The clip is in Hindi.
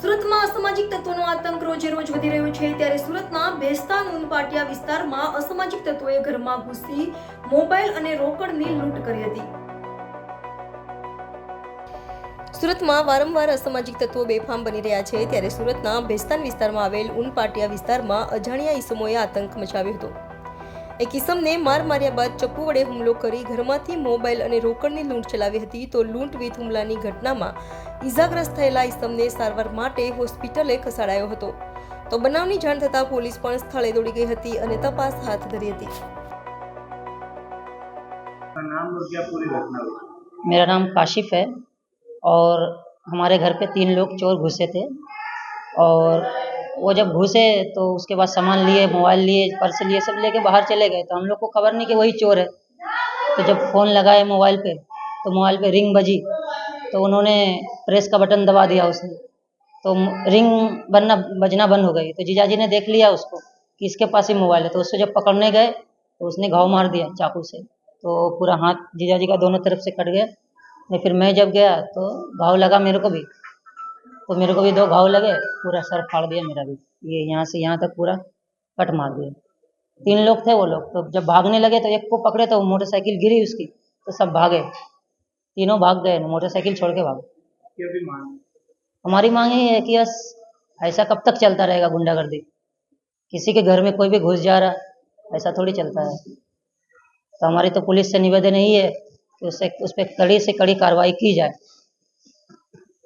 અસામાજિક તત્વોનો આતંક રોજે રોજ વધી રહ્યો છે ત્યારે સુરતના ભેસ્તાન ઉનપાટિયા વિસ્તારમાં અસામાજિક તત્વોએ ઘરમાં ઘૂસી મોબાઈલ અને રોકડની લૂંટ કરી હતી. સુરતમાં વારંવાર અસામાજિક તત્વો બેફામ બની રહ્યા છે ત્યારે સુરતના ભેસ્તાન વિસ્તારમાં આવેલ ઉનપાટિયા વિસ્તારમાં અજાણ્યા ઈસમોએ આતંક મચાવ્યો હતો. એક ઈસમને માર માર્યા બાદ ચપ્પુ વડે હુમલો કરી ઘરમાંથી મોબાઈલ અને રોકડની લૂંટ ચલાવી હતી તો લૂંટ વિથ હુમલાની ઘટનામાં ઈજાગ્રસ્ત થયેલા ઈસમને સારવાર માટે હોસ્પિટલે ખસેડાયો હતો તો બનાવની જાણ થતાં પોલીસ પણ સ્થળે દોડી ગઈ હતી અને તપાસ હાથ ધરી હતી का नाम और क्या पूरी घटना हुई मेरा नाम काशिफ है और हमारे घर पे तीन लोग चोर घुसे थे और वो जब घुसे तो उसके बाद सामान लिए, मोबाइल लिए, पर्स लिए, सब लेके बाहर चले गए। तो हम लोग को खबर नहीं कि वही चोर है। तो जब फ़ोन लगाए मोबाइल पे तो मोबाइल पे रिंग बजी। तो उन्होंने प्रेस का बटन दबा दिया उसने। तो रिंग बनना, बजना बंद हो गई। तो जीजा जी ने देख लिया उसको कि इसके पास ही मोबाइल है। तो उससे जब पकड़ने गए तो उसने घाव मार दिया चाकू से। तो पूरा हाथ जीजा जी का दोनों तरफ़ से कट गया। नहीं फिर मैं जब गया तो घाव लगा मेरे को भी। तो मेरे को भी दो घाव लगे, पूरा सर फाड़ दिया मेरा भी। ये यहाँ से यहाँ तक पूरा कट मार दिया। तीन लोग थे वो लोग तो जब भागने लगे तो एक को पकड़े तो मोटरसाइकिल गिरी उसकी तो सब भागे। तीनों भाग गए, मोटरसाइकिल छोड़ के भागे। हमारी मांग यही है कि बस ऐसा कब तक चलता रहेगा गुंडागर्दी? किसी के घर में कोई भी घुस जा रहा, ऐसा थोड़ी चलता है। तो हमारी तो पुलिस से निवेदन यही है कि उससे, उस पर कड़ी से कड़ी कार्रवाई की जाए।